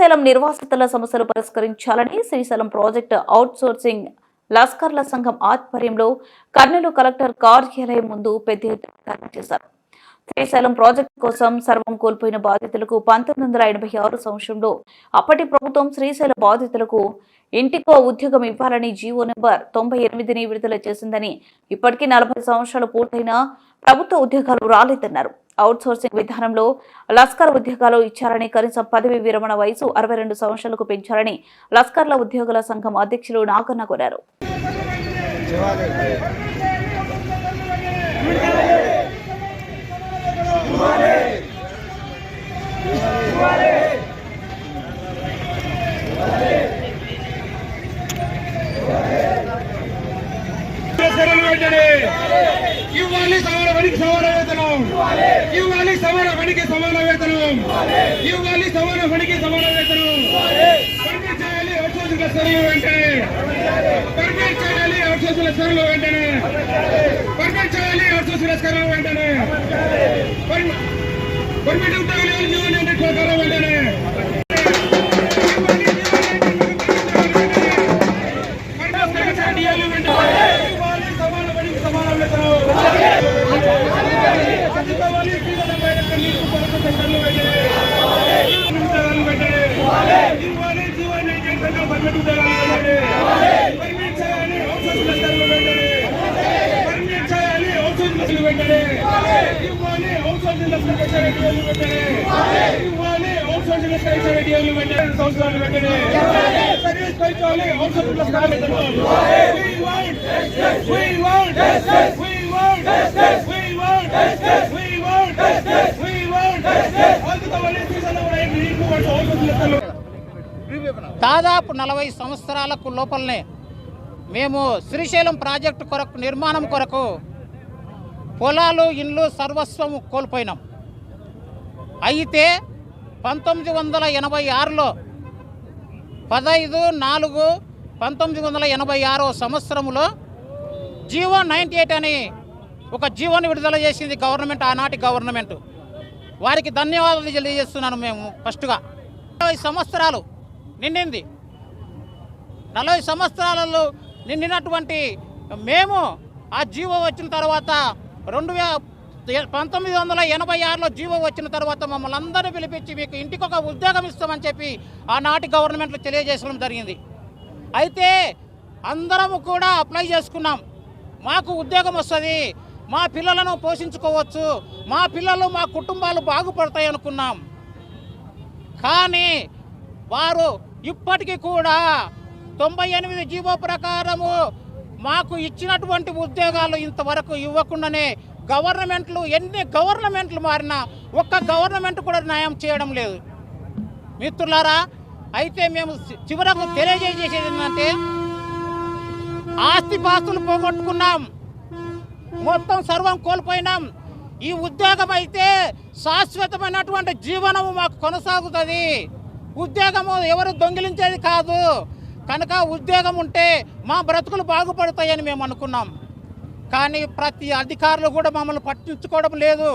శ్రీశైలం నిర్వాసితుల సమస్యలు పరిష్కరించాలని శ్రీశైలం ప్రాజెక్టు అవుట్ సోర్సింగ్ లస్కర్ల సంఘం ఆధ్వర్యంలో కర్నూలు కలెక్టర్ కార్యాలయం ముందు పెద్ద ఎత్తున చేశారు. శ్రీశైలం ప్రాజెక్టు కోసం సర్వం కోల్పోయిన బాధితులకు పంతొమ్మిది వందల ఎనభై ఆరు సంవత్సరంలో అప్పటి ప్రభుత్వం శ్రీశైల బాధితులకు ఇంటికో ఉద్యోగం ఇవ్వాలని జీవో నెంబర్ తొంభై ఎనిమిదిని విడుదల చేసిందని ఇప్పటికీ నలభై సంవత్సరాలు పూర్తయినా ప్రభుత్వ ఉద్యోగాలు రాలేదన్నారు. అవుట్ సోర్సింగ్ విధానంలో లస్కర్ ఉద్యోగాలు ఇచ్చారని కనీసం పదవి విరమణ వయసు అరవై రెండు సంవత్సరాలకు పెంచాలని లస్కర్ల ఉద్యోగుల సంఘం అధ్యక్షులు నాగన్న కోరారు. సమాన వెంటనే. ఇవ్వాలి సమాన పనికి సమాన వేతనం ఇవ్వాలి సమాన పనికి సమాన వేతనం ఇవ్వాలి సమాన పనికి సమాన వేతనం పర్మిట్ చేయాలి అవుట్సోర్సింగ్ సరులు వెంటనే. పర్మిట్ చేయాలి అవుట్సోర్సింగ్ సరులు వెంటనే. పర్మిట్ చేయాలి అవుట్సోర్సింగ్ సరులు వెంటనే. పర్మిట్ సంవత్సరాలు వెంటనే సర్వీస్ పెంచాలి అవసరం We want justice. We want justice. We want justice. We want justice. We want justice. We want justice. అందుకని శ్రీశైలం రైతు నీకు వాటి అవసరం లెక్కలు దాదాపు నలభై సంవత్సరాలకు లోపలనే మేము శ్రీశైలం ప్రాజెక్టు కొరకు నిర్మాణం కొరకు పొలాలు ఇండ్లు సర్వస్వం కోల్పోయినాం. అయితే పంతొమ్మిది వందల ఎనభై ఆరులో పదహైదు నాలుగు పంతొమ్మిది వందల ఎనభై ఆరో సంవత్సరంలో జీవో నైంటీ ఎయిట్ అని ఒక జీవోని విడుదల చేసింది గవర్నమెంట్ ఆనాటి గవర్నమెంట్. వారికి ధన్యవాదాలు తెలియజేస్తున్నాను మేము ఫస్ట్గా. ఇరవై సంవత్సరాలు నిండింది. నలభై సంవత్సరాలలో నిండినటువంటి మేము ఆ జీవో వచ్చిన తర్వాత రెండు వే పంతొమ్మిది వందల ఎనభై ఆరులో జీవో వచ్చిన తర్వాత మమ్మల్ని అందరూ పిలిపించి మీకు ఇంటికి ఒక ఉద్యోగం ఇస్తామని చెప్పి ఆనాటి గవర్నమెంట్లో తెలియజేసడం జరిగింది. అయితే అందరము కూడా అప్లై చేసుకున్నాం. మాకు ఉద్యోగం వస్తుంది మా పిల్లలను పోషించుకోవచ్చు మా పిల్లలు మా కుటుంబాలు బాగుపడతాయి అనుకున్నాం. కానీ వారు ఇప్పటికీ కూడా తొంభై ఎనిమిది జీవో ప్రకారము మాకు ఇచ్చినటువంటి ఉద్యోగాలు ఇంతవరకు ఇవ్వకుండానే గవర్నమెంట్లు ఎన్ని గవర్నమెంట్లు మారినా ఒక్క గవర్నమెంట్ కూడా న్యాయం చేయడం లేదు. మిత్రులారా అయితే మేము చి- చివరకు తెలియజేసేది ఏంటంటే ఆస్తిపాస్తులు పోగొట్టుకున్నాం. మొత్తం సర్వం కోల్పోయినాం. ఈ ఉద్యోగం అయితే శాశ్వతమైనటువంటి జీవనము మాకు కొనసాగుతుంది. ఉద్యోగము ఎవరు దొంగిలించేది కాదు. కనుక ఉద్యోగం ఉంటే మా బ్రతుకులు బాగుపడతాయని మేము అనుకున్నాం. కానీ ప్రతి అధికారులు కూడా మమ్మల్ని పట్టించుకోవడం లేదు.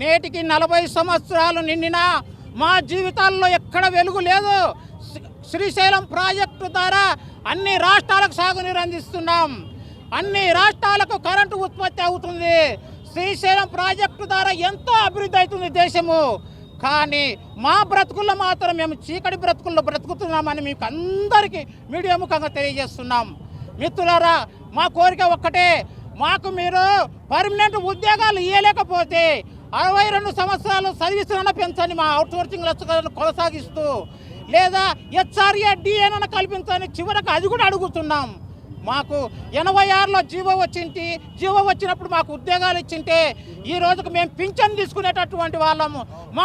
నేటికి నలభై సంవత్సరాలు నిండినా మా జీవితాల్లో ఎక్కడ వెలుగు లేదు. శ్రీశైలం ప్రాజెక్టు ద్వారా అన్ని రాష్ట్రాలకు సాగునీరు అందిస్తున్నాం. అన్ని రాష్ట్రాలకు కరెంటు ఉత్పత్తి అవుతుంది. శ్రీశైలం ప్రాజెక్టు ద్వారా ఎంతో అభివృద్ధి అవుతుంది దేశము. కానీ మా బ్రతుకుల్లో మాత్రం మేము చీకటి బ్రతుకుల్లో బ్రతుకుతున్నామని మీకు అందరికీ మీడియా ముఖంగా తెలియజేస్తున్నాం. మిత్రులారా మా కోరిక ఒక్కటే మాకు మీరు పర్మనెంట్ ఉద్యోగాలు ఇవ్వలేకపోతే అరవై రెండు సంవత్సరాలు సర్వీస్ పెంచండి మా అవుట్సోర్సింగ్ లక్షలను కొనసాగిస్తూ లేదా హెచ్ఆర్ఏ డిఎన్ కల్పించని చివరకు అది కూడా అడుగుతున్నాం. మాకు ఎనభై ఆరులో జీవో వచ్చింటి జీవో వచ్చినప్పుడు మాకు ఉద్యోగాలు ఇచ్చింటే ఈ రోజుకు మేము పింఛన్ తీసుకునేటటువంటి వాళ్ళము. మా